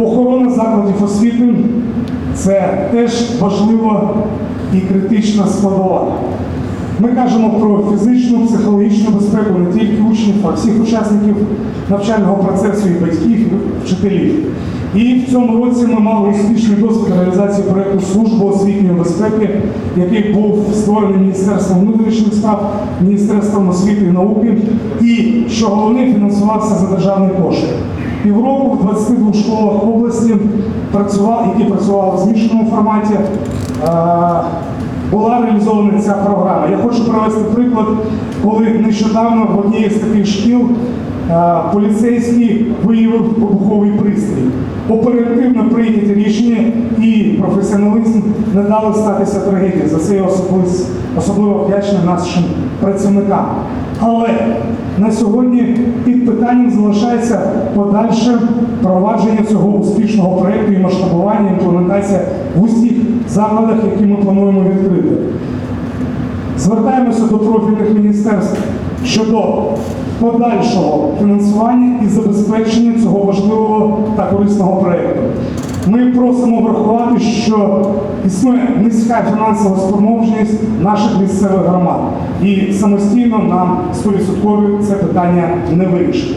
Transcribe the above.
Охорона закладів освіти це теж важлива і критична складова. Ми кажемо про фізичну, психологічну безпеку не тільки учнів, а всіх учасників навчального процесу і батьків, і вчителів. І в цьому році ми мали успішний досвід реалізації проєкту Служба освітньої безпеки, який був створений Міністерством внутрішніх справ, Міністерством освіти і науки, і що головне фінансувався за державний кошт. Півроку в 22 школах області працював, які працювали в змішаному форматі. е, була реалізована ця програма. Я хочу привести приклад, коли нещодавно в одній з таких шкіл е, поліцейський виявив вибуховий пристрій. Оперативно прийняті рішення і професіоналізм не дали статися трагедії. За це особливо вдячний нашим працівникам. Але на сьогодні під питанням залишається подальше провадження цього успішного проєкту і масштабування імплементація в усіх закладах, які ми плануємо відкрити. Звертаємося до профільних міністерств щодо подальшого фінансування і забезпечення цього важливого та корисного проєкту. Ми просимо врахувати, що існує низька фінансова спроможність наших місцевих громад, і самостійно нам 100% це питання не вирішити.